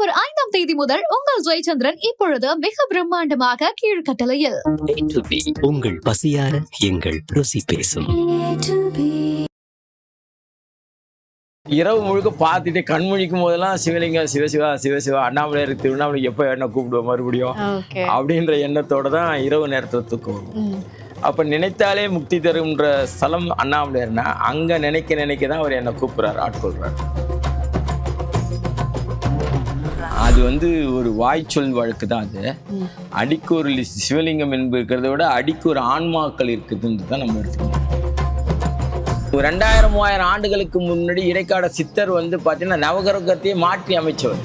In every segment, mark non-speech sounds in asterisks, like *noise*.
October ஐந்தாம் தேதி முதல் உங்கள் ஜெயச்சந்திரன் இப்பொழுது மிக பிரம்மாண்டமாக கீழ்கட்டளையில். உங்கள் பசியார எங்கள் ருசி பேசும். இரவு முழுக்க பார்த்துட்டு கண் முழிக்கும் போதெல்லாம் சிவலிங்கம் சிவசிவா சிவசிவா அண்ணாமலையார் திருவண்ணாமலை எப்போ என்ன கூப்பிடுவோம் மறுபடியும்? அப்படின்ற எண்ணத்தோட தான் இரவு நேரத்தில் தூக்கம் வரும். அப்போ நினைத்தாலே முக்தி தரும்ன்ற ஸ்தலம் அண்ணாமலையார்னா அங்கே நினைக்க நினைக்க தான் அவர் என்னை கூப்பிட்றாரு ஆட்கொள்றாரு. அது வந்து ஒரு வாய்ச்சொல் வழக்கு தான் அது அடிக்கு ஒரு லி- சிவலிங்கம் என்பது இருக்கிறத விட அடிக்கு ஒரு ஆன்மாக்கள் இருக்குதுன்னு தான் நம்ம எடுத்துக்கணும். ஒரு ரெண்டாயிரம் மூவாயிரம் ஆண்டுகளுக்கு முன்னாடி இடைக்கால சித்தர் வந்து பார்த்தீங்கன்னா நவகிரகத்தையே மாற்றி அமைச்சவர்.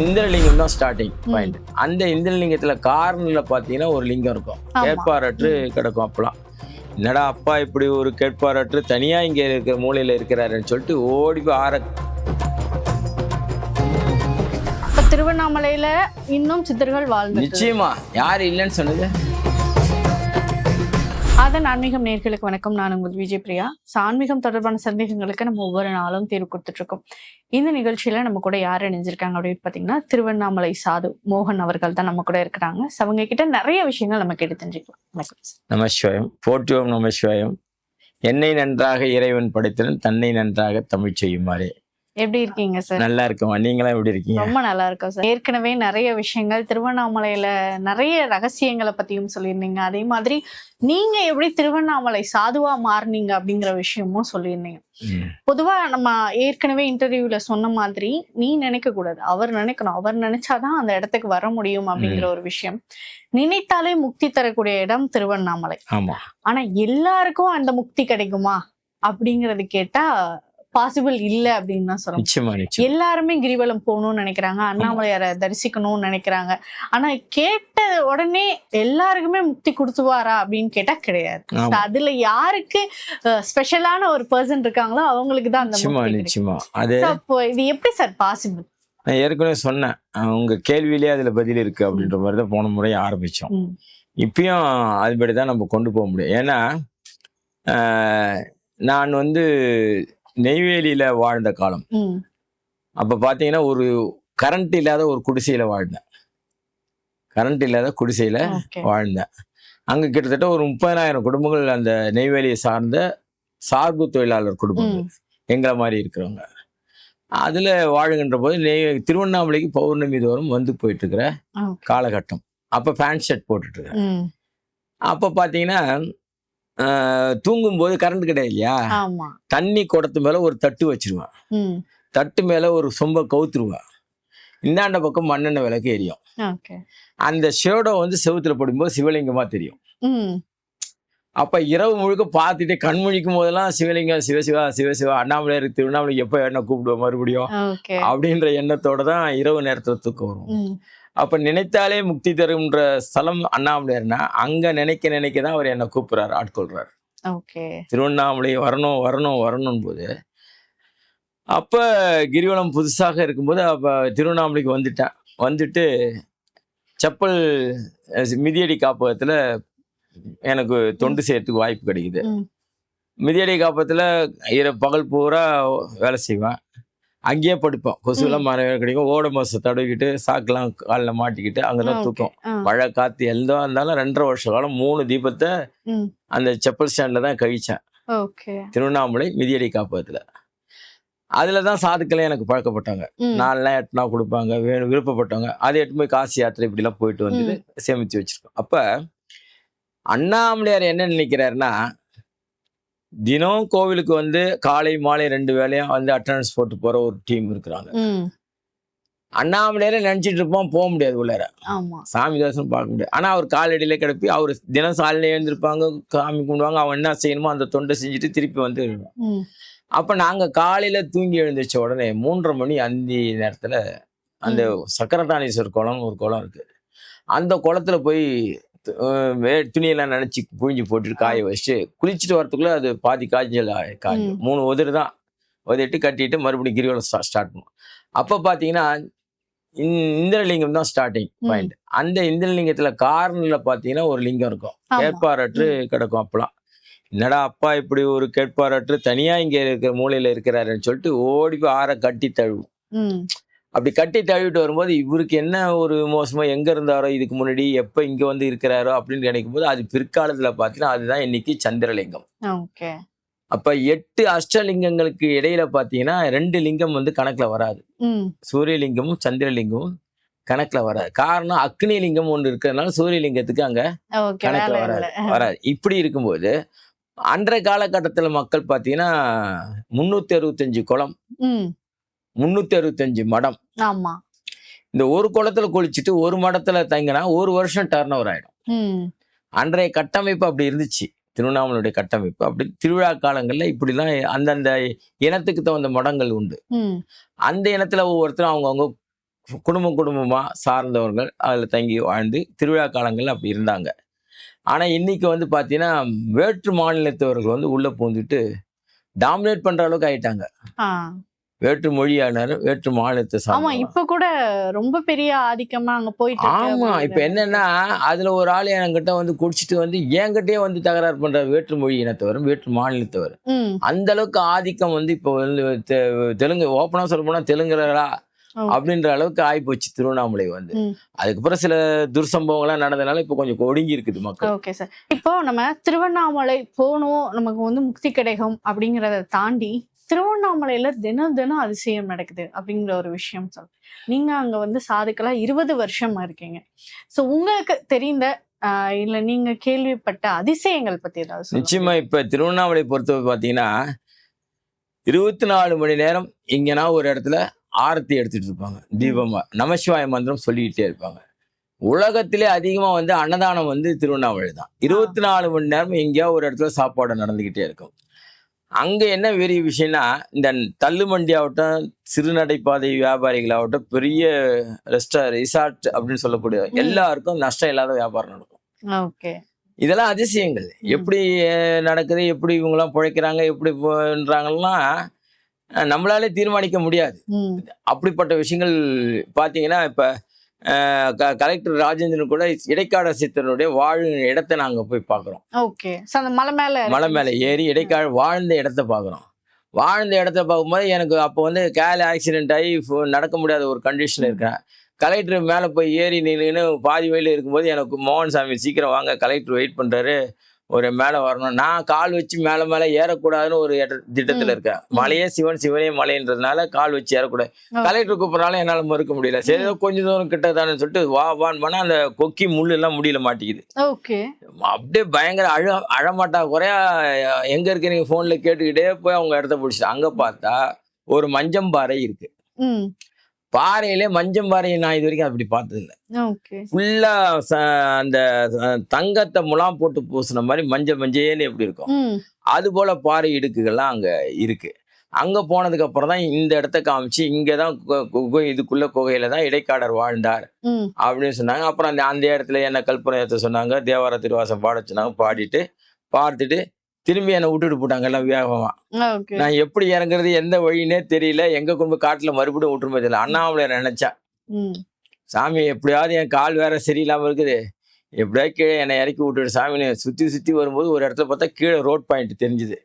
இந்திரலிங்கம் தான் ஸ்டார்டிங் பாயிண்ட் அந்த இந்திரலிங்கத்துல கார்னர்ல பார்த்தீங்கன்னா ஒரு லிங்கம் இருக்கும். கேட்பாரற்று கிடக்கும் அப்பலாம் என்னடா அப்பா இப்படி ஒரு கேட்பாரற்று தனியா இங்க இருக்கிற மூலையில இருக்கிறாருன்னு சொல்லிட்டு ஓடி போய் ஆற திருவண்ணாமலையில இன்னும் சித்தர்கள் வாழ்ந்து நிச்சயமா. யார் இல்லைன்னு சொன்னது அதன் ஆன்மீகம் நேர்களுக்கு வணக்கம். நான் உங்கள் விஜய் பிரியா. ஆன்மீகம் தொடர்பான சந்தேகங்களுக்கு நம்ம ஒவ்வொரு நாளும் தீர்வு கொடுத்துட்டு இருக்கோம் இந்த நிகழ்ச்சியில நம்ம கூட யார் இணைஞ்சிருக்காங்க அப்படின்னு பாத்தீங்கன்னா திருவண்ணாமலை சாது மோகன் அவர்கள் தான் நம்ம கூட இருக்கிறாங்க. அவங்க கிட்ட நிறைய விஷயங்கள் நம்ம கேட்டு தெரிஞ்சுக்கலாம். நமசிவாயம் போற்றுவோம் நமசிவாயம் என்னை நன்றாக இறைவன் படைத்தவன் தன்னை நன்றாக தமிழ் செய்யுமாறே. எப்படி இருக்கீங்க சார் நல்லா இருக்கோம் நீங்களாம் எப்படி இருக்கீங்க? ரொம்ப நல்லா இருக்கும் சார் ஏற்கனவே நிறைய விஷயங்கள் திருவண்ணாமலையில நிறைய ரகசியங்களை பத்தியும் சொல்லியிருந்தீங்க. அதே மாதிரி நீங்க எப்படி திருவண்ணாமலை சாதுவா மாறுனீங்க அப்படிங்கிற விஷயமும் சொல்லியிருந்தீங்க. பொதுவா நம்ம ஏற்கனவே இன்டர்வியூல சொன்ன மாதிரி நீ நினைக்க கூடாது. அவர் நினைக்கணும். அவர் நினைச்சாதான் அந்த இடத்துக்கு வர முடியும் அப்படிங்கிற ஒரு விஷயம். நினைத்தாலே முக்தி தரக்கூடிய இடம் திருவண்ணாமலை. ஆனா எல்லாருக்கும் அந்த முக்தி கிடைக்குமா அப்படிங்கறது கேட்டா பாசிபிள் இல்ல அப்படின்னு தான் சொல்லணும். எல்லாருமே கிரிவலம் போகணும்னு நினைக்கிறாங்க. அண்ணாமலையாரை தரிசிக்கணும்னு நினைக்கிறாங்க. ஆனா கேட்ட உடனே எல்லாருக்குமே முக்தி கொடுத்துவாரா அப்படின்னு கேட்டா கிடையாது. அதுல யாருக்கு ஸ்பெஷலான ஒரு பர்சன் இருக்காங்களோ அவங்களுக்கு தான் அந்த அப்போ இது எப்படி சார் பாசிபிள் நான் ஏற்கனவே சொன்னேன். உங்க கேள்வியிலே அதுல பதில் இருக்கு அப்படின்ற மாதிரி தான் போன முறை ஆரம்பிச்சோம். இப்பயும் அதுபடி தான் நம்ம கொண்டு போக முடியும். ஏன்னா நான் வந்து நெய்வேலியில வாழ்ந்த காலம். அப்ப பாத்தீங்கன்னா ஒரு கரண்ட் இல்லாத ஒரு குடிசையில வாழ்ந்தேன். கரண்ட் இல்லாத குடிசையில வாழ்ந்தேன். அங்க கிட்டத்தட்ட ஒரு முப்பதாயிரம் குடும்பங்கள் அந்த நெய்வேலியை சார்ந்த சார்பு தொழிலாளர் குடும்பங்கள் எங்களை மாதிரி இருக்கிறவங்க. அதுல வாழுகின்ற போது நெய் திருவண்ணாமலைக்கு பௌர்ணமி தோறும் வந்து போயிட்டு இருக்கிற காலகட்டம். அப்ப பேண்ட் ஷர்ட் போட்டுட்டு இருக்கிறேன் அப்ப பாத்தீங்கன்னா ஆஹ், தூங்கும்போது கரண்ட் கிடையாது இல்லையா? தண்ணி குடத்து மேல ஒரு தட்டு வச்சிருவேன். தட்டு மேல ஒரு சொம்ப கவுத்துருவேன். இந்தாண்ட பக்கம் மண்ணெண்ணெய் விளக்கு எரியும். அந்த ஷேடோ வந்து செவுத்துல படும்போது சிவலிங்கமா தெரியும். அப்ப இரவு முழுக்க பார்த்துட்டு கண் முழிக்கும் போதெல்லாம் சிவலிங்கம் சிவசிவா சிவசிவா அண்ணாமலையார் திருவண்ணாமலை எப்போ என்ன கூப்பிடுவோம் மறுபடியும். அப்படின்ற எண்ணத்தோட தான் இரவு நேரத்துல தூக்கம் வரும். அப்ப நினைத்தாலே முக்தி தரும்ன்ற ஸ்தலம் அண்ணாமலையார்னா அங்க நினைக்க நினைக்க தான் அவர் என்னை கூப்பிடுறாரு ஆட்கொள்றாரு. ஓகே. திருவண்ணாமலை வரணும் வரணும் வரணும் போது அப்ப கிரிவலம் புதுசாக இருக்கும்போது அப்ப திருவண்ணாமலைக்கு வந்துட்டேன். வந்துட்டு செப்பல் மிதியடி காப்பகத்துல எனக்கு தொண்டு செய்யறதுக்கு வாய்ப்பு கிடைக்குது. மிதியடி காப்பகத்துல இர பகல் பூரா வேலை செய்வேன். அங்கேயே படுப்பேன் கொசுலாம் மரம் கிடைக்கும். ஓட மாசம் தடவிக்கிட்டு சாக்கெல்லாம் காலில் மாட்டிக்கிட்டு அங்கதான் தூக்கம். ஆ. மழை காத்து எல்லாம் இருந்தாலும் ரெண்டரை வருஷ காலம் மூணு தீபத்தை. அந்த செப்பல் ஸ்டாண்ட்ல தான் கழிச்சேன். திருவண்ணாமலை மிதியடி காப்பகத்துல. அதுல தான் சாதுக்களை எனக்கு பழக்கப்பட்டாங்க. ம். நாலுலாம் எட்டுனா கொடுப்பாங்க வேணும் விருப்பப்பட்டவங்க. அதை எட்டு போய் காசி யாத்திரை இப்படிலாம் போயிட்டு வந்துட்டு சேமிச்சு வச்சிருக்கோம். அப்ப அண்ணாமலையார் என்ன நினைக்கிறாருன்னா தினம் கோவிலுக்கு வந்து காலை மாலை ரெண்டு வேளையும் வந்து அட்டண்டன்ஸ் போட்டு போற ஒரு டீம் இருக்கிறாங்க. ம். அண்ணாமலையாரே நினைச்சிட்டு இருப்போம் போக முடியாது உள்ளார. ஆமா. சாமி தரிசனம் பார்க்க முடியாது. ஆனா அவர் காலடியில கிடப்பி அவர் தினம் சாலையில எழுந்திருப்பாங்க சாமி கும்பிடுவாங்க அவன் என்ன செய்யணுமோ அந்த தொண்டை செஞ்சுட்டு திருப்பி வந்து அப்ப நாங்க காலையில தூங்கி எழுந்திரிச்ச உடனே மூன்றரை மணி அந்தி நேரத்துல அந்த சக்கரதானீஸ்வரர் குளம்னு ஒரு குளம் இருக்கு. அந்த குளத்துல போய் வே- துணியெல்லாம் நினைச்சு புழிஞ்சு போட்டுட்டு காய வச்சுட்டு குளிச்சுட்டு வரதுக்குள்ள அது பாதி காய்ச்சல் காயும் ம். மூணு உதிர் தான். உதறிட்டு கட்டிட்டு மறுபடியும் கிரிவலம் ஸ்டார்ட் பண்ணும் அப்ப பாத்தீங்கன்னா இந்த- இந்திரலிங்கம் தான் ஸ்டார்டிங். பாயிண்ட் அந்த இந்திரலிங்கத்துல கார்னர்ல பாத்தீங்கன்னா ஒரு லிங்கம் இருக்கும். கேட்பாரற்று கிடக்கும் அப்பலாம் என்னடா அப்பா இப்படி ஒரு கேட்பாரற்று தனியா இங்க இருக்கிற மூலையில இருக்கிறாருன்னு சொல்லிட்டு ஓடி போய் ஆற கட்டி தழுவும். அப்படி கட்டி தழுவிட்டு வரும்போது இவருக்கு என்ன ஒரு மோசமோ எங்க இருந்தாரோ இதுக்கு முன்னாடி எப்ப இங்க வந்து இருக்கிறாரோ அப்படின்னு நினைக்கும் போது அது பிற்காலத்துல பாத்தீங்கன்னா அதுதான் இன்னைக்கு சந்திரலிங்கம். ஓகே. அப்ப எட்டு அஷ்டலிங்கங்களுக்கு இடையில பாத்தீங்கன்னா ரெண்டு லிங்கம் வந்து கணக்குல வராது. சூரியலிங்கமும் சந்திரலிங்கமும் கணக்குல வராது. காரணம் அக்னி லிங்கம் ஒன்று இருக்கிறதுனால சூரியலிங்கத்துக்கு அங்க கணக்குல வராது. வராது. இப்படி இருக்கும்போது அன்றைய காலகட்டத்துல மக்கள் பாத்தீங்கன்னா முன்னூத்தி அறுபத்தஞ்சு குளம் முன்னூத்தி அறுபத்தஞ்சு மடம். ஆமா. இந்த ஒரு குளத்துல குளிச்சுட்டு ஒரு மடத்துல தங்கினா ஒரு வருஷம் டர்ன் ஓவர் ஆயிடும். அன்றைய கட்டமைப்பு அப்படி இருந்துச்சு. திருவண்ணாமலையுடைய கட்டமைப்பு. அப்படி திருவிழா காலங்கள்ல இப்படிலாம் அந்தந்த இனத்துக்கு தகுந்த மடங்கள் உண்டு. அந்த இனத்துல ஒவ்வொருத்தரும் அவங்கவுங்க குடும்பம் குடும்பமா சார்ந்தவர்கள் அதில் தங்கி வாழ்ந்து திருவிழா காலங்கள்ல அப்படி இருந்தாங்க. ஆனா இன்னைக்கு வந்து பாத்தீங்கன்னா வேற்று மாநிலத்தவர்கள் வந்து உள்ள பூந்துட்டு டாமினேட் பண்ற அளவுக்கு ஆயிட்டாங்க. வேற்று மொழியானர் வேற்று மாநிலத்தை ஆமா இப்ப கூட ரொம்ப பெரிய ஆதிக்கமா அங்க போயிட்டு ஆமா இப்ப என்னன்னா அதுல ஒரு ஆள் என்கிட்ட வந்து குடிச்சிட்டு வந்து என்கிட்டயே வந்து தகராறு பண்ற வேற்று மொழி இனத்தவர் வேற்று மாநிலத்தவர். ம். அந்த அளவுக்கு ஆதிக்கம் வந்து இப்போ வந்து தெலுங்கு ஓப்பனா சொல்ல போனா தெலுங்குறா ஓ. அப்படின்ற அளவுக்கு ஆயிப்போச்சு திருவண்ணாமலை வந்து. அதுக்கப்புறம் சில துர்சம்பவங்கள்லாம் நடந்தனால இப்போ கொஞ்சம் ஒடுங்கி இருக்குது மக்கள். Okay sir. இப்போ நம்ம திருவண்ணாமலை போகணும் நமக்கு வந்து முக்தி கிடைக்கும் அப்படிங்கறத தாண்டி திருவண்ணாமலையில தினம் தினம் அதிசயம் நடக்குது அப்படிங்கிற ஒரு விஷயம் சொல். நீங்க அங்க வந்து சாதுக்களா இருபது வருஷமா இருக்கீங்க. சோ உங்களுக்கு தெரிந்த இல்ல நீங்க கேள்விப்பட்ட அதிசயங்கள் பத்தி ஏதாவது. நிச்சயமா இப்ப திருவண்ணாமலை பொறுத்தவரை பார்த்தீங்கன்னா இருபத்தி நாலு மணி நேரம் இங்கன்னா ஒரு இடத்துல ஆரத்தி எடுத்துட்டு இருப்பாங்க. தீபமா நமசிவாய மந்திரம் சொல்லிக்கிட்டே இருப்பாங்க. உலகத்திலே அதிகமா வந்து அன்னதானம் வந்து திருவண்ணாமலை தான். இருபத்தி நாலு மணி நேரம் எங்கேயோ ஒரு இடத்துல சாப்பாடு நடந்துகிட்டே இருக்கும். அங்க என்ன பெரிய விஷயம்னா இந்த தள்ளுமண்டி ஆகட்டும் சிறுநடைபாதை வியாபாரிகளாகட்டும் பெரிய ரெஸ்டா ரிசார்ட் அப்படின்னு சொல்லக்கூடிய. எல்லாருக்கும் நஷ்டம் இல்லாத வியாபாரம் நடக்கும். ஓகே. இதெல்லாம் அதிசயங்கள். எப்படி நடக்குது எப்படி இவங்கெல்லாம் பிழைக்கிறாங்க எப்படி போன்றாங்கலாம் அஹ், நம்மளாலே தீர்மானிக்க முடியாது. அப்படிப்பட்ட விஷயங்கள் பார்த்தீங்கன்னா இப்போ கலெக்டர் ராஜேந்திரன் கூட இடைக்காட சித்தனுடைய வாழும் இடத்தை நாங்கள் போய் பார்க்குறோம் ஓகே. மலை மேல மலை மேலே ஏறி இடைக்கால வாழ்ந்த இடத்த பார்க்குறோம் வாழ்ந்த இடத்த பார்க்கும்போது எனக்கு அப்போ வந்து கேல் ஆக்சிடென்ட் ஆகி நடக்க முடியாத ஒரு கண்டிஷனில் இருக்கேன் கலெக்டர் மேலே போய் ஏறி நின்று பாதி வழியில் இருக்கும்போது எனக்கு மோகன் சாமி சீக்கிரம் வாங்க கலெக்டர் வெயிட் பண்ணுறாரு ஒரு மேலே வரணும். நான் கால் வச்சு மேலே மேலே ஏறக்கூடாதுன்னு ஒரு திட்டத்தில். இருக்கேன். மலையே சிவன் சிவனே மலைன்றதுனால கால் வச்சு ஏறக்கூடாது. கலெக்டர் கூப்பிட்றாலும் என்னால் மறுக்க முடியல. சரி கொஞ்சம் தூரம் கிட்ட தானே சொல்லிட்டு வா வான்னு பண்ணால் அந்த கொக்கி முள்ளு எல்லாம் முடியல மாட்டேங்குது ஓகே. அப்படியே பயங்கர அழ அழமாட்டா குறையா எங்க இருக்கு நீங்க போன்ல கேட்டுக்கிட்டே போய் அவங்க இடத்த பிடிச்சிட்டு அங்க பார்த்தா ஒரு மஞ்சம்பாறை இருக்கு. பாறையிலே மஞ்சம்பாறையை நான் இது வரைக்கும் அப்படி பார்த்தது இல்லை ஓகே. ஃபுல்லா அந்த தங்கத்தை முலாம் போட்டு பூசின மாதிரி மஞ்சள் மஞ்சேன்னு எப்படி இருக்கும்? அது போல பாறை இடுக்குகள்லாம் அங்க இருக்கு. அங்க போனதுக்கு அப்புறம் தான் இந்த இடத்த காமிச்சு இங்கதான் கு- கு- இதுக்குள்ள குகையில தான் இடைக்காடர் வாழ்ந்தார் அப்படின்னு சொன்னாங்க. அப்புறம் அந்த அந்த இடத்துல என்ன கல்பனை சொன்னாங்க தேவார திருவாசம் பாட சொன்னாங்க பாடிட்டு பார்த்துட்டு திரும்பி என்னை விட்டுட்டு போட்டாங்க எல்லாம் ஓகே. நான் எப்படி இறங்குறது எந்த வழின்னே தெரியல. எங்க கொண்டு போய் காட்டுல மறுபடியும் விட்டுருமே தெரியல. அண்ணாமலை நினைச்சேன் ம். சாமி எப்படியாவது என் கால் வேற சரியில்லாம இருக்குது. எப்படியாவது கீழே என்னை இறக்கி விட்டுடு. சாமி சுத்தி சுத்தி வரும்போது ஒரு இடத்துல பார்த்தா கீழே ரோட் பாயிண்ட் தெரிஞ்சுது.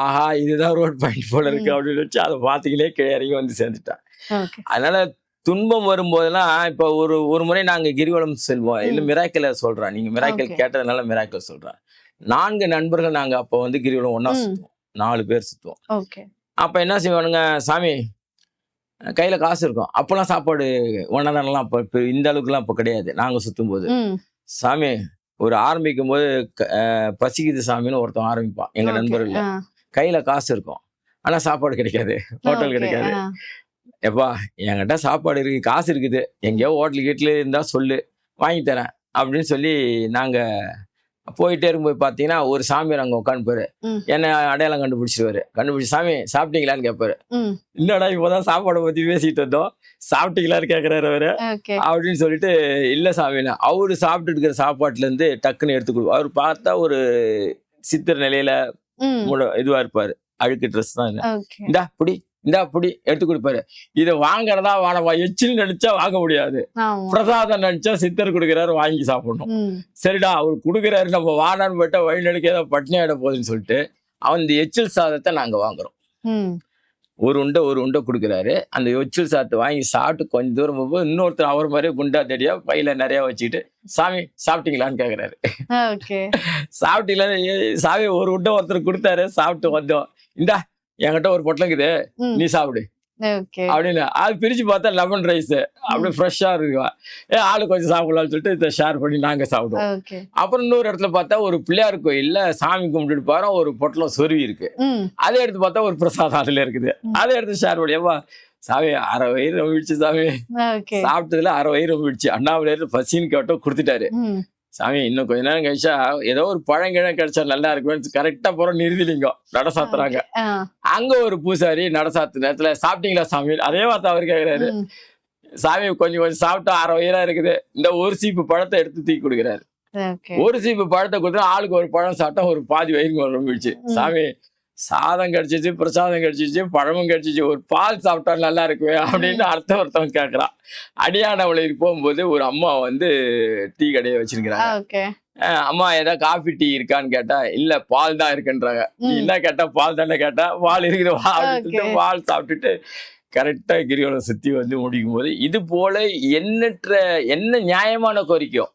ஆஹா இதுதான் ரோட் பாயிண்ட் போல இருக்கு. அப்படின்னு வச்சு அதை பார்த்துக்கிலே கீழே இறங்கி வந்து சேர்ந்துட்டான் அதனால துன்பம் வரும்போதெல்லாம் இப்போ ஒரு ஒரு முறை நாங்க கிரிவலம் செல்வோம். இல்ல. மிராக்கல சொல்றேன் நீங்க மிராக்கல் Okay. கேட்டதுனால மிராக்கல் சொல்றேன் நான்கு நண்பர்கள் நாங்க அப்போ வந்து கிரிவலம் ஒண்ணா ம். சுத்துவோம். நாலு பேர் சுத்துவோம். ஓகே. அப்ப என்ன செய்வானுங்க சாமி கையில காசு இருக்கும். அப்பெல்லாம் சாப்பாடு ஒன்னதானலாம் அப்போ இப்போ இந்த அளவுக்குலாம் இப்போ கிடையாது. நாங்க சுத்தும் போது சாமி ஒரு ஆரம்பிக்கும் போது பசிக்குது சாமின்னு ஒருத்தன் ஆரம்பிப்பான். எங்க. நண்பர்கள் கையில காசு இருக்கும். ஆனா சாப்பாடு கிடைக்காது. ஹோட்டல் கிடைக்காது. எப்பா என்கிட்ட சாப்பாடு இருக்கு காசு இருக்குது. எங்கேயோ ஹோட்டல் கீட்டில் இருந்தா சொல்லு வாங்கி தரேன். அப்படின்னு சொல்லி நாங்க போயிட்டே இருக்கும்போது பார்த்தீங்கன்னா ஒரு சாமியார் அங்கே உட்காந்துப்பாரு. என்ன அடையாளம் கண்டுபிடிச்சிருவாரு. கண்டுபிடிச்சி சாமி சாப்பிட்டீங்களான்னு கேட்பாரு. இல்லடா இப்போதான் சாப்பாடை பத்தி பேசிட்டு இருந்தோம் சாப்பிட்டீங்களான்னு கேட்குறாரு அவரு. அப்படின்னு சொல்லிட்டு இல்லை சாமின்னு அவரு சாப்பிட்டு இருக்கிற சாப்பாட்டுல இருந்து டக்குன்னு எடுத்து கொடுக்கும் அவர் பார்த்தா ஒரு சித்திர நிலையில இதுவா இருப்பாரு. அழுக்கு ட்ரெஸ் தான் இந்தா புடி. இந்த அப்படி எடுத்து கொடுப்பாரு இதை வாங்குறதா வானவா எச்சில் நினைச்சா வாங்க முடியாது. பிரசாதம் நினைச்சா சித்தர் கொடுக்குறாரு வாங்கி சாப்பிடணும். சரிடா அவர் கொடுக்குறாரு நம்ம வானான்னு போயிட்டா வழி நடுக்க ஏதோ பட்னி ஆயிட போகுதுன்னு சொல்லிட்டு அவன் இந்த எச்சில் சாதத்தை நாங்க வாங்குறோம். ஒரு உண்டை ஒரு உண்டை கொடுக்குறாரு. அந்த எச்சில் சாதத்தை வாங்கி சாப்பிட்டு கொஞ்சம் தூரம் போகும்போது இன்னொருத்தர் அவர் மாதிரியே குண்டா தடியா பையில நிறைய வச்சுக்கிட்டு சாமி சாப்பிட்டீங்களான்னு கேக்குறாரு. சாப்பிட்டீங்களா சாமி ஒரு உண்டை ஒருத்தர் கொடுத்தாரு சாப்பிட்டு வந்தோம். இந்தா என்கிட்ட ஒரு பொட்டலங்குது நீ சாப்பிடு. அப்படின்னு அது பிரிச்சு பார்த்தா லெமன் ரைஸ் அப்படியே ஃப்ரெஷ்ஷா இருக்கு ஏ ஆளு கொஞ்சம் சாப்பிடலாம்னு சொல்லிட்டு இதை ஷேர் பண்ணி நாங்க சாப்பிடுவோம். அப்புறம் இன்னொரு இடத்துல பார்த்தா ஒரு பிள்ளையார் கோயில்ல சாமி கும்பிட்டுட்டு பாரு ஒரு பொட்டலம் சொருவி இருக்கு. அதை எடுத்து பார்த்தா ஒரு பிரசாதம் அதுல இருக்குது. அதை எடுத்து ஷேர் பண்ணியப்பா சாமி அரை வயிறு ரொம்பிடுச்சு சாமி. சாப்பிட்டதுல அரை வயிறு ரொம்பிடுச்சு அண்ணாமலையார் பசின்னு கேட்டோம் கொடுத்துட்டாரு. சாமி இன்னும் கொஞ்ச நேரம் கழிச்சா ஏதோ ஒரு பழங்கிழம் கிடைச்சா நல்லா இருக்குமே கரெக்டா போற நிறுதிலிங்கம் நட சாத்துறாங்க அங்க ஒரு பூசாரி நட சாத்து நேரத்துல சாப்பிட்டீங்களா சாமி? அதே வார்த்தை அவர் கேக்குறாரு. சாமி கொஞ்சம் கொஞ்சம் சாப்பிட்டா அரை வயிறா இருக்குது. இந்த ஒரு சீப்பு பழத்தை எடுத்து தூக்கி கொடுக்குறாரு. ஒரு சீப்பு பழத்தை கொடுத்தா ஆளுக்கு ஒரு பழம் சாப்பிட்டா ஒரு பாதி வயிறு ரொம்பிடுச்சு ம். சாமி சாதம் கிடைச்சிச்சு பிரசாதம் கிடைச்சிச்சு பழமும் கிடைச்சிச்சு. ஒரு பால் சாப்பிட்டா நல்லா இருக்குமே அப்படின்னு அடுத்த ஒருத்தவங்க கேட்கறான். அடியானவளைக்கு போகும்போது ஒரு அம்மா வந்து டீ கடையை வச்சிருக்கிறாங்க. அம்மா ஏதாவது காஃபி டீ இருக்கான்னு கேட்டா இல்ல பால் தான் இருக்குன்றாங்க. என்ன கேட்டா பால் தானே கேட்டா? பால் இருக்குது அப்படின்னு. பால் சாப்பிட்டுட்டு கரெக்டா கிரிவலம் சுத்தி வந்து முடிக்கும் போது இது போல எண்ணற்ற என்ன நியாயமான கோரிக்கையோ ம்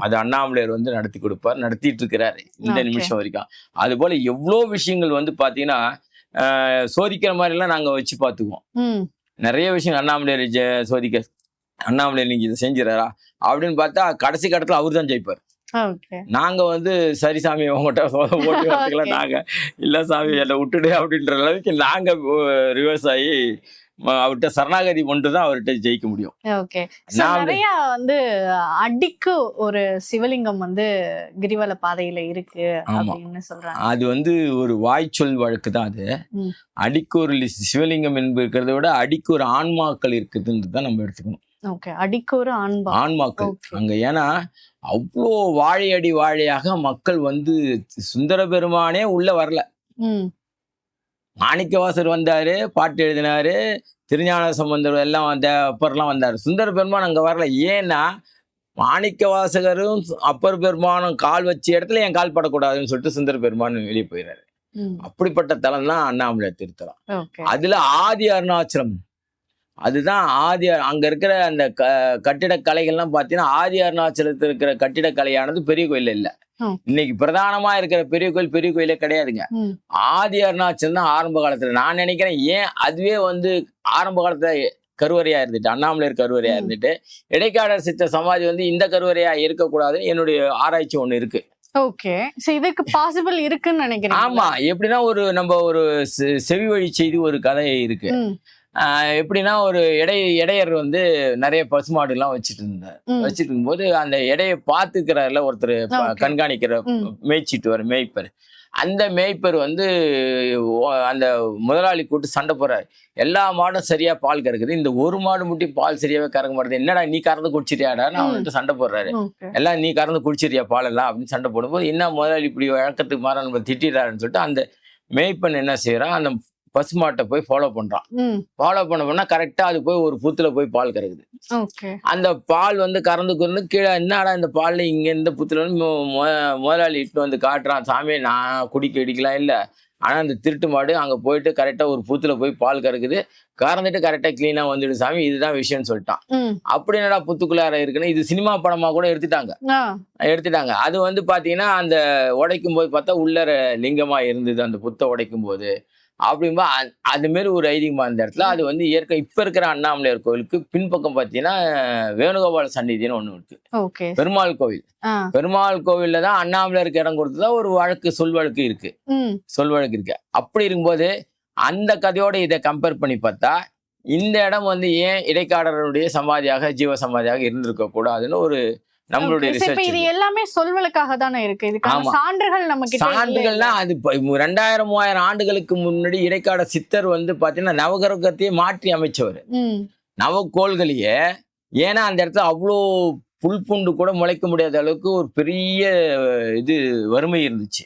அது அண்ணாமலையார் வந்து நடத்தி கொடுப்பார் நடத்திட்டு இருக்கிறாரு இந்த. நிமிஷம் வரைக்கும். அது போல எவ்வளோ விஷயங்கள் வந்து பாத்தீங்கன்னா சோதிக்கிற மாதிரி எல்லாம் நாங்க வச்சு பார்த்துக்குவோம் ம். நிறைய விஷயம் அண்ணாமலையார் சோதிக்க அண்ணாமலையார் நீங்க இதை செஞ்சிடறா அப்படின்னு பார்த்தா கடைசி கட்டத்துல அவர் தான் ஜெயிப்பார். நாங்க வந்து சரி சாமி உங்கள்கிட்ட Okay. *laughs* நாங்க இல்ல சாமி என்னை விட்டுடு அப்படின்ற அளவுக்கு நாங்க ரிவர்ஸ் ஆகி அவர்கிட்ட சரணாகதி கொண்டு தான் அவர்கிட்ட ஜெயிக்க முடியும். ஓகே. நிறைய வந்து அடிக்கு ஒரு சிவலிங்கம் வந்து கிரிவல பாதையில இருக்கு. அப்படின்னு சொல்றாங்க. அது வந்து ஒரு வாய்ச்சொல் வழக்கு தான் அது. அடிக்கு ஒரு சிவலிங்கம் என்பதை விட அடிக்கு ஒரு ஆன்மாக்கள் இருக்குதுன்னு தான் நம்ம எடுத்துக்கணும். ஓகே. அடிக்கு ஒரு ஆண்பா ஆன்மாக்கள். அங்க ஏன்னா அவ்வளோ வாழையடி வாழையாக மக்கள் வந்து சுந்தர பெருமானே உள்ள வரல. மாணிக்கவாசர் வந்தாரு பாட்டு எழுதினாரு திருஞான சம்பந்தர் எல்லாம் வந்த அப்பர்லாம் வந்தாரு. சுந்தர பெருமான் அங்க வரல. ஏன்னா மாணிக்கவாசகரும் அப்பர் பெருமானும் கால் வச்ச இடத்துல என் கால் படக்கூடாதுன்னு சொல்லிட்டு சுந்தர பெருமான் வெளியே போயிடுறாரு அப்படிப்பட்ட தலம் தான் அண்ணாமலை திருத்தலம். அதுல ஆதி அருணாச்சலம். அதுதான் ஆதி அங்க இருக்கிற அந்த க கட்டிடக் கலைகள்லாம் பார்த்தீங்கன்னா ஆதி அருணாச்சலத்தில் இருக்கிற கட்டிடக்கலையானது பெரிய கோயில் இல்ல. இன்னைக்கு பிரதானமா இருக்கிற பெரிய கோயில் பெரிய கோயிலே கிடையாதுங்க. ஆதி அருணாச்சலம் தான் ஆரம்ப காலத்துல. நான் நினைக்கிறேன் ஏன் அதுவே வந்து ஆரம்ப காலத்துல கருவறையா இருந்துட்டு அண்ணாமலையார் கருவறையா. இருந்துட்டு இடைக்காடர் சித்த சமாதி வந்து இந்த கருவறையா இருக்கக்கூடாதுன்னு என்னுடைய ஆராய்ச்சி ஒண்ணு இருக்கு. ஓகே. சோ இதுக்கு பாசிபிள் இருக்குன்னு நினைக்கிறேன் ஆமா. எப்படின்னா ஒரு நம்ம ஒரு செவி வழி செய்தி ஒரு கதை இருக்கு. எப்படின்னா ஒரு இடை இடையர் வந்து நிறைய பசுமாடுலாம் வச்சுட்டு இருந்தார் வச்சுட்டு இருக்கும்போது அந்த இடையை பார்த்துக்கிறாருல ஒருத்தர். கண்காணிக்கிற. மேய்ச்சிட்டு மேய்ப்பர். அந்த மேய்ப்பர் வந்து அந்த முதலாளி கூட்டு சண்டை போறாரு எல்லா மாடும் சரியா பால் கறக்குது. இந்த ஒரு மாடு மட்டும் பால் சரியாவே கறக்க மாட்டேது என்னடா நீ கறந்து குடிச்சிட்டியாடா? நான். அவன்கிட்ட சண்டை போடுறாரு. எல்லாம் நீ கறந்து குடிச்சிரியா பால் எல்லாம் அப்படின்னு சண்டை போடும்போது என்ன முதலாளி இப்படி வழக்கத்துக்கு மாற நம்ம திட்டிடுறாருன்னு சொல்லிட்டு அந்த மேய்ப்பன் என்ன செய்யறான் அந்த பசுமாட்டை போய் ஃபாலோ பண்றான். ஃபாலோ பண்ண பண்ணா கரெக்டா அது போய் ஒரு புத்துல போய் பால் கறக்குது. அந்த பால் வந்து கறந்து கறந்து கீழே என்னடா இந்த பால் இங்க இந்த புத்துல முதலாளி இட்டு வந்து காட்டுறான். சாமி நான் குடிக்க இடிக்கலாம் இல்ல. ஆனா அந்த திருட்டு மாடு அங்க போயிட்டு கரெக்டா ஒரு புத்துல போய் பால் கறக்குது. கறந்துட்டு கரெக்டா கிளீனா வந்துடு சாமி. இதுதான் விஷயம்னு சொல்லிட்டான். அப்படி என்னடா புத்துக்குள்ளார இருக்குன்னு இது சினிமா படமா கூட எடுத்துட்டாங்க. எடுத்துட்டாங்க. அது வந்து பாத்தீங்கன்னா அந்த உடைக்கும் போது பார்த்தா உள்ளர லிங்கமா இருந்தது. அந்த புத்தை உடைக்கும் போது அப்படின்பா அ- அது மாரி ஒரு ஐதீகமா அந்த இடத்துல. அது வந்து இயற்கை இப்ப இருக்கிற அண்ணாமலையார் கோவிலுக்கு பின்பக்கம் பார்த்தீங்கன்னா வேணுகோபால சந்நிதின்னு ஒண்ணு இருக்கு. ஓகே. பெருமாள் கோவில். பெருமாள் கோவில்ல தான் அண்ணாமலையாருக்கு இடம் கொடுத்ததா ஒரு வழக்கு சொல் வழக்கு இருக்கு. சொல் வழக்கு இருக்கு. அப்படி இருக்கும்போது அந்த கதையோட இதை கம்பேர் பண்ணி பார்த்தா இந்த இடம் வந்து ஏன் இடைக்காடருடைய சமாதியாக ஜீவ சமாதியாக இருந்திருக்க கூடாதுன்னு ஒரு நம்மளுடைய ரிசர்ச் இது எல்லாமே சொல்வலுக்காக தானே இருக்கு இதுக்கான. சான்றுகள் இல்ல. சான்றுகள்னா அது ரெண்டாயிரம் மூவாயிரம் ஆண்டுகளுக்கு முன்னாடி இடைக்காட சித்தர் வந்து பாத்தீங்கன்னா நவகிரகத்தையே மாற்றி அமைச்சவர் நவக்கோள்களையே ஏன்னா அந்த இடத்துல அவ்வளோ புல் பூண்டு கூட முளைக்க முடியாத அளவுக்கு ஒரு பெரிய இது வறுமை இருந்துச்சு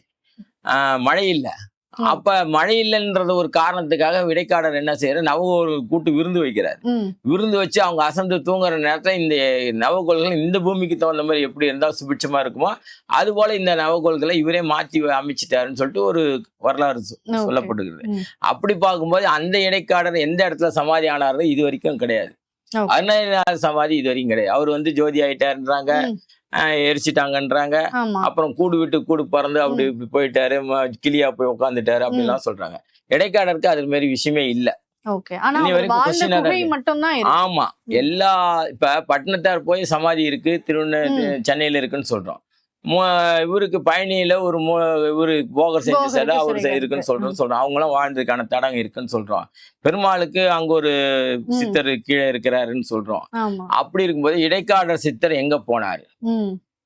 ஆஹ் மழை இல்லை. அப்ப மழை இல்லைன்றது ஒரு காரணத்துக்காக இடைக்காடர் என்ன செய்யறாரு? நவகோள்கள் கூட்டு விருந்து வைக்கிறார். விருந்து வச்சு அவங்க அசந்து தூங்குற நேரத்துல இந்த நவகோள்கள் இந்த பூமிக்கு தகுந்த மாதிரி எப்படி இருந்தா சுபிட்சமா இருக்குமோ அது போல இந்த நவகோள்களை இவரே மாத்தி அமைச்சிட்டாருன்னு சொல்லிட்டு ஒரு வரலாறு. சொல்லப்படுகிறது. அப்படி பார்க்கும்போது அந்த இடைக்காடர் எந்த இடத்துல சமாதி ஆனாரு இது வரைக்கும் கிடையாது. Okay. அருணகிரிநாதர் சமாதி இது வரைக்கும் கிடையாது. அவர் வந்து ஜோதி ஆயிட்டாருன்றாங்க. எரிச்சிட்டாங்கன்றாங்க. அப்புறம் கூடு விட்டு கூடு பறந்து அப்படி இப்படி போயிட்டாரு. கிளியா போய் உட்காந்துட்டாரு அப்படிலாம் சொல்றாங்க. இடைக்காடருக்கு அது மாதிரி விஷயமே இல்ல. ஆமா. எல்லா இப்ப பட்டினத்தார் போய் சமாதி இருக்கு. திருவண்ண. சென்னையில இருக்குன்னு சொல்றோம். இவருக்கு பயணியில ஒரு மு- இவரு போகர் செஞ்ச சிலை அவர் இருக்குன்னு இருக்கு. சொல்றோம். சொல்றோம். அவங்களும் வாழ்ந்ததுக்கான தடங்கள் இருக்குன்னு சொல்றோம். பெருமாளுக்கு அங்க ஒரு. சித்தர் கீழே இருக்கிறாருன்னு சொல்றோம். அப்படி இருக்கும்போது இடைக்காடர் சித்தர் எங்க போனாரு?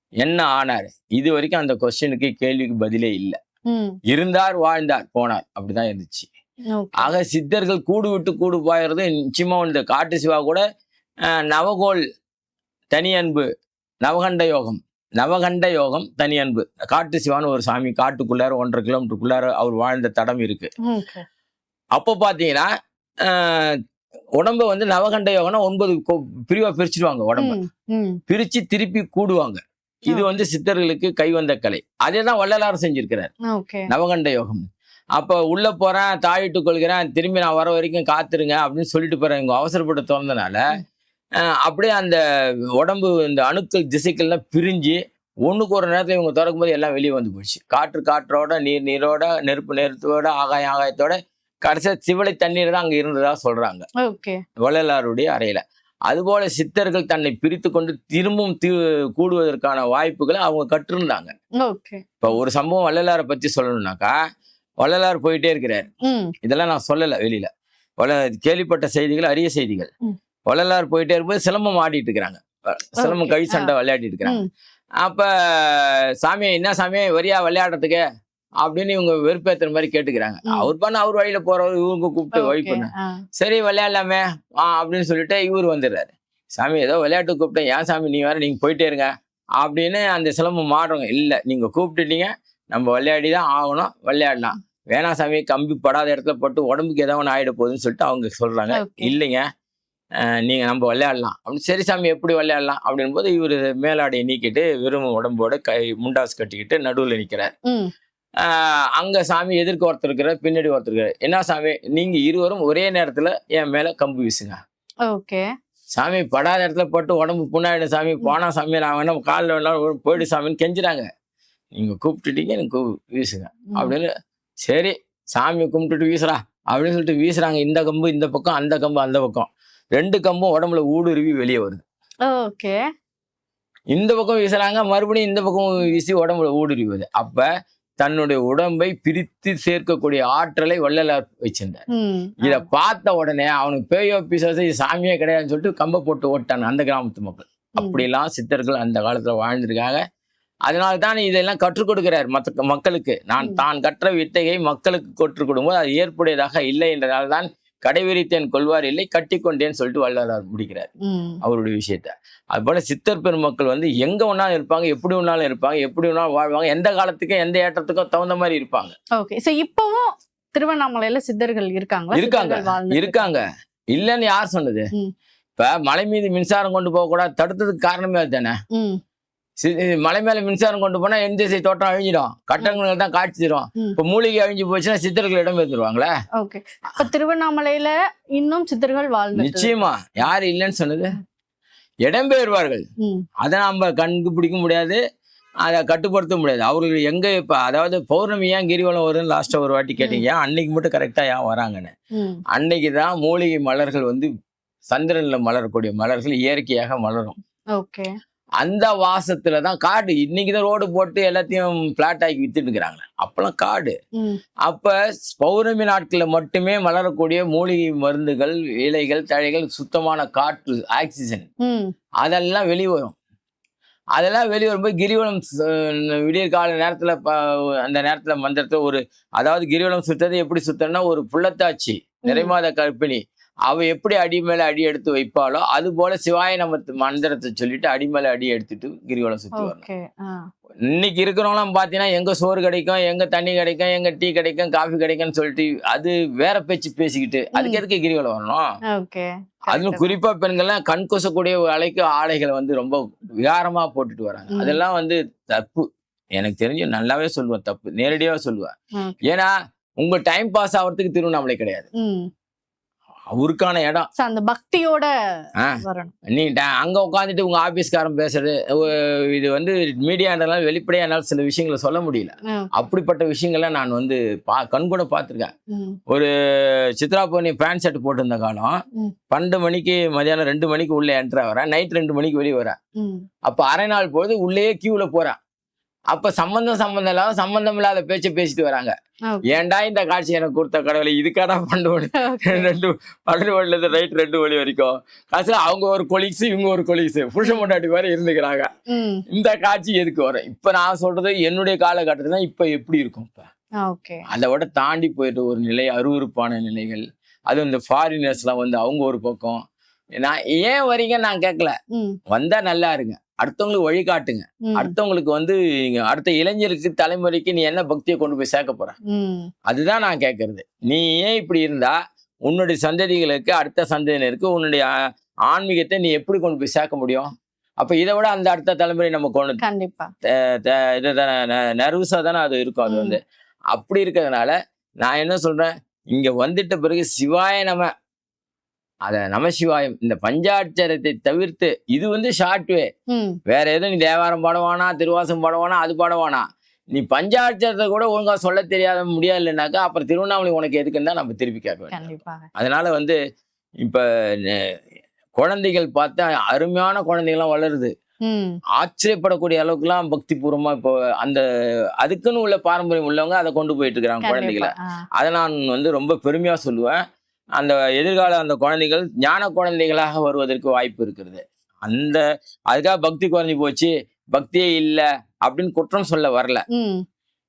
என்ன ஆனாரு? இது வரைக்கும் அந்த கொஸ்டினுக்கு கேள்விக்கு பதிலே இல்ல. இருந்தார் வாழ்ந்தார் போனார். அப்படிதான் இருந்துச்சு. ஆக சித்தர்கள் கூடு விட்டு கூடு பாயறது நிச்சயமா இந்த காட்டு சிவா கூட அஹ், நவகோள் தனி அன்பு நவகண்ட யோகம் நவகண்ட யோகம் தனி அன்பு. காட்டு சிவான்னு ஒரு சாமி காட்டுக்குள்ளார ஒன்றரை கிலோமீட்டருக்குள்ளார அவர் வாழ்ந்த தடம் இருக்கு. அப்போ பார்த்தீங்கன்னா உடம்ப வந்து நவகண்ட யோகம்னா ஒன்பது பிரிவா பிரிச்சிடுவாங்க உடம்ப. பிரிச்சு திருப்பி கூடுவாங்க. இது வந்து சித்தர்களுக்கு கைவந்த கலை. அதே தான் வள்ளலார் செஞ்சிருக்கிறார். நவகண்ட யோகம். அப்போ உள்ள போறேன் தாயிட்டு கொள்கிறேன் திரும்பி நான் வர வரைக்கும் காத்துருங்க அப்படின்னு சொல்லிட்டு போறேன். இவங்க அவசரப்பட்டு திறந்தனால அப்படியே அந்த உடம்பு இந்த அணுக்கள் திசைக்கள்லாம் பிரிஞ்சு ஒண்ணுக்கு ஒரு நேரத்துல இவங்க திறக்கும் போது எல்லாம் வெளியே வந்து போயிடுச்சு காற்று காற்றோட நீர் நீரோட நெருப்பு நெருப்போட ஆகாயம் ஆகாயத்தோட கடைசியா சிவலை தண்ணீர் தான் அங்க இருந்ததா சொல்றாங்க. ஓகே. வள்ளலாருடைய அறையில. அதுபோல சித்தர்கள் தன்னை பிரித்து கொண்டு திரும்பவும் தி கூடுவதற்கான வாய்ப்புகளை அவங்க கற்றிருந்தாங்க. இப்போ ஒரு சம்பவம் வள்ளலாரை பத்தி சொல்லணும்னாக்கா வள்ளலார் போயிட்டே இருக்கிறார். இதெல்லாம் நான் சொல்லல வெளியில. வள்ள கேள்விப்பட்ட செய்திகள் அரிய செய்திகள். வள்ளலார் போயிட்டே இருக்கும்போது சிலம்பம் ஆடிட்டு இருக்கிறாங்க. சிலம்பம் Okay. கை சண்டை விளையாடிட்டு இருக்கிறாங்க. அப்ப சாமி என்ன சாமி வரியா விளையாடுறதுக்கு? அப்படின்னு இவங்க வெறுப்பேத்துற மாதிரி கேட்டுக்கிறாங்க. அவர் பண்ண அவர் வழியில போறவர் இவங்க கூப்பிட்டு வழி பண்ண. சரி விளையாடலாமே ஆ அப்படின்னு சொல்லிட்டு இவர் வந்துடுறாரு. சாமி ஏதோ விளையாட்டு கூப்பிட்டேன். ஏன் சாமி நீ வேற நீங்க போயிட்டே இருங்க. அப்படின்னு அந்த சிலம்பம் மாடுறவங்க இல்லை நீங்க கூப்பிட்டுட்டீங்க. நம்ம விளையாடி தான் ஆகணும் விளையாடலாம். வேணாம் சாமி கம்பி படாத இடத்துல போட்டு உடம்புக்கு ஏதோ ஒன்று ஆயிட போகுதுன்னு சொல்லிட்டு அவங்க சொல்றாங்க. இல்லைங்க அஹ், நீங்க நம்ம விளையாடலாம். அப்படின்னு சரி சாமி எப்படி விளையாடலாம்? அப்படின் போது இவர் மேலாடையை நீக்கிட்டு வெறும் உடம்போட கை முண்டாஸ் கட்டிக்கிட்டு நடுவில் நிற்கிறார் அங்க சாமி எதிர்க்க ஒருத்தர் இருக்கிறார் பின்னாடி ஒருத்தர் இருக்கிறார். என்ன சாமி நீங்க இருவரும் ஒரே நேரத்துல என் மேல கம்பு வீசுங்க. ஓகே. சாமி படாத இடத்துல போட்டு உடம்பு புண்ணாயிடும் சாமி. போனா சாமி நான் வேணா காலில் வேணாலும் போயிடு சாமின்னு கெஞ்சுறாங்க. நீங்க கூப்பிட்டுட்டீங்க எனக்கு வீசுங்க. அப்படின்னு சரி சாமியை கும்பிட்டுட்டு வீசுறா. அப்படின்னு சொல்லிட்டு வீசுறாங்க. இந்த கம்பு இந்த பக்கம் அந்த கம்பு அந்த பக்கம். ரெண்டு கம்பும் உடம்புல ஊடுருவி வெளியே வருது. ஓகே. இந்த பக்கம் வீசுறாங்க மறுபடியும் இந்த பக்கம் வீசி உடம்புல ஊடுருவுது அப்ப தன்னுடைய உடம்பை பிரித்து சேர்க்கக்கூடிய ஆற்றலை வள்ளலார் வச்சிருந்தார். இத பார்த்த உடனே அவனுக்கு பேயோ பிசாசு சாமியே கிடையாதுன்னு சொல்லிட்டு கம்ப போட்டு ஓட்டான் அந்த கிராமத்து மக்கள். அப்படிலாம் சித்தர்கள் அந்த காலத்துல வாழ்ந்திருக்காங்க. அதனால தான் இதெல்லாம் கற்றுக் கொடுக்கிறார் மத்த மக்களுக்கு. நான். தான் கற்ற வித்தையை மக்களுக்கு கற்றுக் கொடுக்கும்போது அது ஏற்புடையதாக இல்லை என்றதால் தான் கடைவிரித்தேன் கொள்வார் இல்லை கட்டிக்கொண்டேன்னு சொல்லிட்டு வள்ளலார் முடிக்கிறார். அவருடைய விஷயத்த. அது போல சித்தர் பெருமக்கள் வந்து எங்க வேணாலும் இருப்பாங்க எப்படி வேணாலும் இருப்பாங்க எப்படி வேணாலும் வாழ்வாங்க எந்த காலத்துக்கும் எந்த ஏற்றத்துக்கும் தகுந்த மாதிரி இருப்பாங்க. ஓகே சோ இப்பவும் திருவண்ணாமலையில சித்தர்கள் இருக்காங்க, வாழ்ந்துட்டு இருக்காங்க. இல்லைன்னு யார் சொன்னது. இப்ப மலை மீது மின்சாரம் கொண்டு போக கூடாது தடுத்ததுக்கு காரணமே அதுதானே? மலை மேல மின்சாரம் கொண்டு போனா எந்த திசை தோட்டம் அழிஞ்சிடும். கட்டங்கள் தான் காட்சி தரும். இப்ப மூலிகை அழிஞ்சு போச்சுன்னா சித்தர்கள் இடம் பெற்றுருவாங்களே? ஓகே. அப்ப திருவண்ணாமலையில இன்னும் சித்தர்கள் வாழ்ந்துட்டு நிச்சயமா. யாரு இல்லைன்னு சொன்னது? இடம்பெயர்வார்கள் அதை நம்ம கண்டுபிடிக்க முடியாது. அதை கட்டுப்படுத்த முடியாது. அவர்கள் எங்க இப்ப அதாவது பௌர்ணமி ஏன் கிரிவலம் வருதுன்னு லாஸ்டா ஒரு வாட்டி கேட்டீங்க? அன்னைக்கு மட்டும் கரெக்டா ஏன் வராங்கன்னு. ம். அன்னைக்கு தான் மூலிகை மலர்கள் வந்து சந்திரன்ல மலரக்கூடிய மலர்கள் இயற்கையாக மலரும். ஓகே. அந்த வாசத்துல தான் காடு. இன்னைக்கு தான் ரோடு போட்டு எல்லாத்தையும் பிளாட் ஆக்கி வித்துட்டு இருக்கிறாங்க. அப்பெல்லாம் காடு. அப்ப பௌர்ணமி நாட்கள்ல மட்டுமே மலரக்கூடிய மூலிகை மருந்துகள் இலைகள் தழைகள் சுத்தமான காற்று ஆக்சிஜன். அதெல்லாம் வெளியே வரும் அதெல்லாம் வெளியே வரும்போது கிரிவலம் விடியற் கால நேரத்துல அந்த நேரத்துல மந்திரத்துல ஒரு அதாவது கிரிவலம் சுத்தது எப்படி சுத்தம்னா ஒரு புள்ளத்தாச்சி நிறைமாத கற்பிணி அவ எப்படி அடி மேல அடி எடுத்து வைப்பாளோ அது போல சிவாய நம்ம மந்திரத்தை சொல்லிட்டு அடி மேல அடி எடுத்துட்டு கிரிவலம் சுத்தி வரணும். இன்னைக்கு இருக்கிறவங்களாம் பார்த்தீங்கன்னா எங்க சோறு கிடைக்கும் எங்க தண்ணி கிடைக்கும் எங்க டீ கிடைக்கும் காஃபி கிடைக்கும்னு சொல்லிட்டு அது வேற பேச்சு பேசிக்கிட்டு அதுக்கு எதுக்கு கிரிவலம் வரணும்? அதுவும் குறிப்பா பெண்கள்லாம் கண் கொசக்கூடிய அலைக்கு ஆடைகளை வந்து ரொம்ப விகாரமா போட்டுட்டு வராங்க. அதெல்லாம் வந்து தப்பு. எனக்கு தெரிஞ்சு நல்லாவே சொல்லுவேன் தப்பு. நேரடியாக சொல்லுவேன். ஏன்னா உங்க டைம் பாஸ் ஆகிறதுக்கு திருவண்ணாமலை கிடையாது. அவருக்கான இடம். அந்த பக்தியோட நீ அங்க உட்காந்துட்டு உங்க ஆபீஸ்காரன் பேசுறது இது வந்து மீடியான்றலாம் வெளிப்படையா என்னால் சில விஷயங்களை சொல்ல முடியல. அப்படிப்பட்ட விஷயங்களை நான் வந்து பா கண்கூட பார்த்துருக்கேன். ம், சித்ரா பவுர்ணமி பேண்ட் ஷர்ட் போட்டிருந்த காலம். பன்னெண்டு மணிக்கு மதியானம் ரெண்டு மணிக்கு உள்ளே என்ட்ரு வரேன் நைட் ரெண்டு மணிக்கு வெளியே வரேன். அப்ப அரை நாள் பொழுது உள்ளேயே கியூல போறேன். அப்ப சம்பந்தம் சம்பந்தம் இல்லாத சம்பந்தம் இல்லாத பேச்சை பேசிட்டு வராங்க. ஏன்டா இந்த காட்சி எனக்கு கொடுத்த கடவுளை? இதுக்காடா Okay. *laughs* ரெண்டு பன்னெண்டு மணில இருந்து ரைட் ரெண்டு மணி வரைக்கும். கடைசியில் அவங்க ஒரு கொலீக்ஸ் இவங்க ஒரு கொலீக்ஸ் புருஷ முன்னாடி மாதிரி இருந்துக்கிறாங்க. இந்த காட்சி எதுக்கு வரும்? இப்ப நான் சொல்றது என்னுடைய காலகட்டத்துல இப்ப எப்படி இருக்கும் இப்ப? அதை விட தாண்டி போயிட்டு ஒரு நிலை அருவருப்பான நிலைகள். அதுவும் இந்த ஃபாரினர்ஸ்லாம் வந்து அவங்க ஒரு பக்கம். நான் ஏன் வரீங்க நான் கேட்கல. வந்தா நல்லா இருங்க. அடுத்தவங்களுக்கு வழிகாட்டுங்க அடுத்தவங்களுக்கு வந்து நீங்க அடுத்த இளைஞருக்கு தலைமுறைக்கு நீ என்ன பக்தியை கொண்டு போய் சேர்க்க போற? அதுதான் நான் கேட்கறது நீ ஏன் இப்படி இருந்தா உன்னுடைய சந்ததிகளுக்கு அடுத்த சந்ததியினருக்கு உன்னுடைய ஆன்மீகத்தை நீ எப்படி கொண்டு போய் சேர்க்க முடியும்? அப்ப இதை விட அந்த அடுத்த தலைமுறை நம்ம கொண்டு கண்டிப்பா. நர்வஸா தானே அது இருக்கும் அது. வந்து. அப்படி இருக்கிறதுனால நான் என்ன சொல்றேன் இங்க வந்துட்ட பிறகு சிவாய நம அத நமசிவாயம் இந்த பஞ்சாட்சரத்தை தவிர்த்து இது வந்து ஷார்ட் வே ம், வேற எதுவும் நீ தேவாரம் பாடவானா திருவாசம் பாடவானா அது பாடவானா? நீ பஞ்சாட்சரத்தை கூட ஒழுங்கா சொல்ல தெரியாத முடியலைன்னாக்கா அப்புறம் திருவண்ணாமலை உனக்கு எதுக்குன்னு தான் நம்ம திருப்பி கேட்க கண்டிப்பாக. அதனால வந்து இப்ப குழந்தைகள் பார்த்தா அருமையான குழந்தைகள்லாம் வளருது. ஆச்சரியப்படக்கூடிய அளவுக்குலாம் பக்தி பூர்வமா இப்போ அந்த அதுக்குன்னு உள்ள பாரம்பரியம் உள்ளவங்க அதை கொண்டு போயிட்டு இருக்கிறாங்க குழந்தைகளை. அதை நான் வந்து ரொம்ப பெருமையா சொல்லுவேன். அந்த எதிர்கால அந்த குழந்தைகள் ஞான குழந்தைகளாக வருவதற்கு வாய்ப்பு இருக்கிறது. அந்த அதுக்காக பக்தி குறைஞ்சி போச்சு பக்தியே இல்லை அப்படின்னு குற்றம் சொல்ல வரல.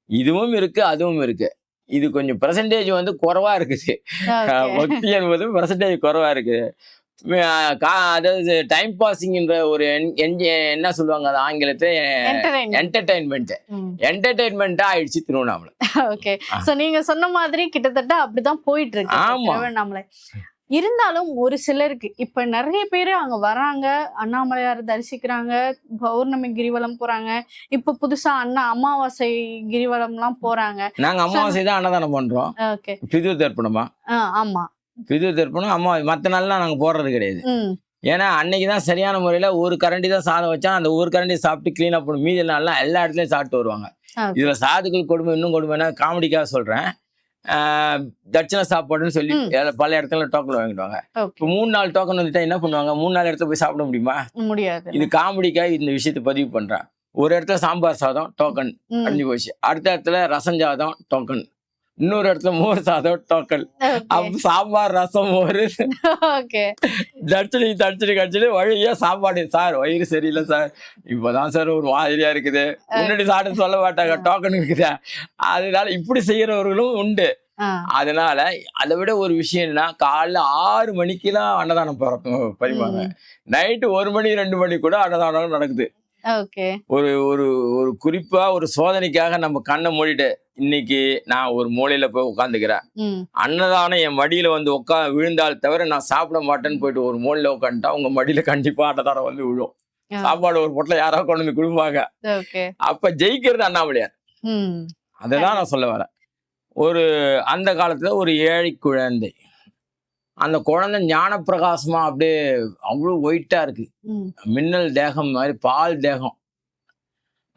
இதுவும் இருக்கு அதுவும் இருக்கு. இது கொஞ்சம் பெர்சன்டேஜ் வந்து குறைவா இருக்குது. பக்தி என்பது பெர்சன்டேஜ் குறைவா இருக்கு அஹ் கா- அதாவது டைம் பாசிங்ன்ற ஒரு என்ன சொல்லுவாங்க அது ஆங்கிலத்தை. என்டர்டைன்மெண்ட் என்டர்டைன்மெண்ட்டா ஆயிடுச்சு திருவண்ணாமலை. ஓகே. சோ நீங்க சொன்ன மாதிரி கிட்டத்தட்ட அப்படிதான் போயிட்டு இருக்கு. திருவண்ணாமலை. இருந்தாலும் ஒரு சிலருக்கு இப்ப நிறைய பேர் அங்க வராங்க அண்ணாமலையார் தரிசிக்கிறாங்க பௌர்ணமி கிரிவலம் போறாங்க இப்ப புதுசா அண்ணா அமாவாசை கிரிவலம் எல்லாம் போறாங்க. நாங்க அமாவாசை தான் அன்னதானம் பண்றோம். ஓகே பிது தர்ப்பணமா ஆமா. பிது தர்ப்பணம் அம்மா மற்ற நாள்லாம் நாங்க போடுறது கிடையாது. ஏன்னா அன்னைக்கு தான் சரியான முறையில ஒரு கரண்டி தான் சாதம் வச்சா அந்த ஒரு கரண்டி சாப்பிட்டு க்ளீன் அப் பண்ணும் மீதி நாள்லாம் எல்லா இடத்துலயும் சாப்பிட்டு வருவாங்க. இதுல சாதுக்கள் கொடுமை இன்னும் கொடுமைன்னா காமெடிக்காக சொல்றேன். ஆஹ் தட்சணை சாப்பாடுன்னு சொல்லி பல இடத்துல டோக்கன் வாங்கிடுவாங்க. இப்போ மூணு நாள் டோக்கன் வந்துட்டா என்ன பண்ணுவாங்க? மூணு நாலு இடத்துல போய் சாப்பிட முடியுமா? முடியாது. இது காமெடிக்காக இந்த விஷயத்தை பதிவு பண்றேன். ஒரு இடத்துல சாம்பார் சாதம் டோக்கன் அழிஞ்சு போச்சு. அடுத்த இடத்துல ரசம் சாதம் டோக்கன் இன்னொரு இடத்துல மோர் சாதம். அப்ப சாம்பார் ரசம் மோர். ஓகே தட்சணி தட்சணி கட்சணி வழியா சாப்பாடு. சார் வயிறு சரியில்லை சார். இப்போதான் சார் ஒரு மாதிரியா இருக்குது. முன்னாடி சாப்பிட்டு சொல்ல மாட்டாங்க. டோக்கன் இருக்குது. அதனால இப்படி செய்யறவர்களும் உண்டு. அதனால அதை விட ஒரு விஷயம் என்ன காலைல ஆறு மணிக்கெல்லாம் அன்னதானம் பரப்பு பரிமாற. ம். நைட்டு ஒரு மணி ரெண்டு மணி கூட அன்னதானம் நடக்குது. ஒரு ஒரு ஒரு குறிப்பா ஒரு சோதனைக்காக நம்ம கண்ணை மூடிட்டு இன்னைக்கு நான் ஒரு மூலையில போய் உட்காந்துக்கிறேன் அன்னதானம் என் மடியில வந்து உட்கா விழுந்தால் தவிர நான் சாப்பிட மாட்டேன்னு போயிட்டு ஒரு மூலையில உட்காந்துட்டா உங்க மடியில கண்டிப்பா அன்னதானம் வந்து விழும். சாப்பாடு ஒரு பொட்டலை யாராவது கொண்டு வந்து கொடுப்பாங்க. அப்ப ஜெயிக்கிறது அண்ணாமலையார். அதுதான் நான் சொல்ல வரேன். ஒரு அந்த காலத்துல ஒரு ஏழை குழந்தை. அந்த குழந்தை ஞான பிரகாசமா அப்படியே அவ்வளோ ஒயிட்டா இருக்கு. மின்னல் தேகம் மாதிரி பால் தேகம்.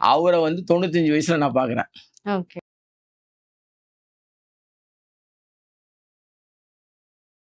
அவரை வந்து தொண்ணூத்தஞ்சு வயசுல நான் பாக்குறேன்.